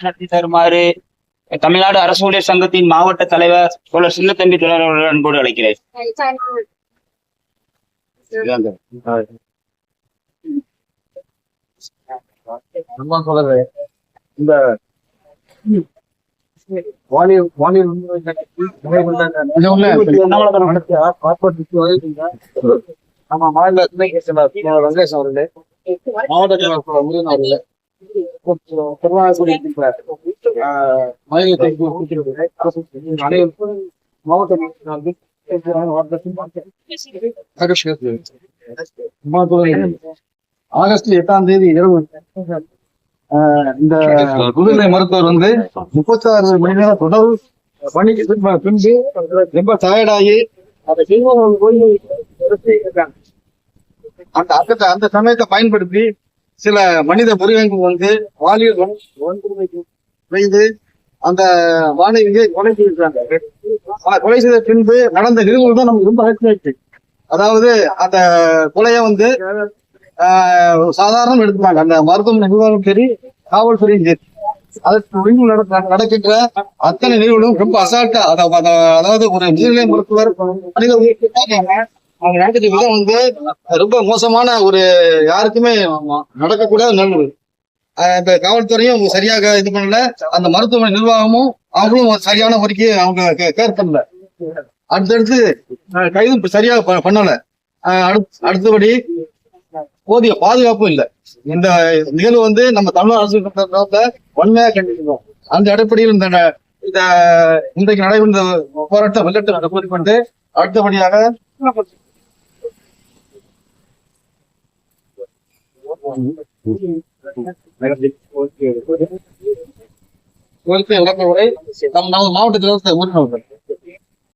நடத்தி தருமாறு தமிழ்நாடு அரசு ஊழியர் சங்கத்தின் மாவட்ட தலைவர் தோழர் சின்னத்தம்பி தொடர் அன்போடு அழைக்கிறேன். இந்த நம்ம மாநில துணை வெங்கடேஷ் அவர்களே. மாவட்ட செயலாளர் முருகன் அவர்களே. திருநாகக்குடி மாநிலத்தை அனைவருக்கும் மாவட்ட ஆகஸ்ட் எட்டாம் தேதி இரவு இந்த முதுநிலை மருத்துவர் வந்து முப்பத்தி ஆறு மணி நேரம் தொடர் பணிக்கு பின்பு ரொம்ப டயர்டாகி அந்த அந்த சமயத்தை பயன்படுத்தி சில மனித மிருகங்கள் வந்து பாலியல் வன்- வன்கொடுமைக்கு அந்த மாணவியை கொலை செய்திருக்காங்க ஆனா, கொலை செய்த பின்பு நடந்த நிகழ்வுகள் தான் நமக்கு ரொம்ப ஆச்சரியாச்சு அதாவது அந்த கொலையை வந்து சாதாரணம் எடுத்துட்டாங்க அந்த மருத்துவ நிர்வாகம் சரி காவல்துறையும் சரி. அதற்கு நடக்க- நடக்கின்ற அத்தனை நிகழ்வுகளும் ரொம்ப அசால்ட்டா அதாவது ஒரு நீர்நிலை மருத்துவர் அவங்க நடக்கிற தான் வந்து ரொம்ப மோசமான ஒரு யாருக்குமே நடக்கக்கூடாத நல்லது இப்ப காவல்துறையும் சரியாக இது பண்ணல. அந்த மருத்துவமனை நிர்வாகமும் அவங்களும் சரியான முறைக்கு அவங்க கேர் பண்ணல. அடுத்தடுத்து கைது சரியாக ப- பண்ணல. அடுத்தபடி போதிய பாதுகாப்பும் இல்லை. இந்த நிகழ்வு வந்து நம்ம தமிழக அரசு நடந்த வன்மையா கண்டிக்கிறோம் அந்த அடிப்படையில் இந்த இந்த இன்றைக்கு நடைபெற்ற போராட்டம் வெள்ளட்டு கூறிக்கொண்டு அடுத்தபடியாக மாவட்டத்தில் உறுப்பினர்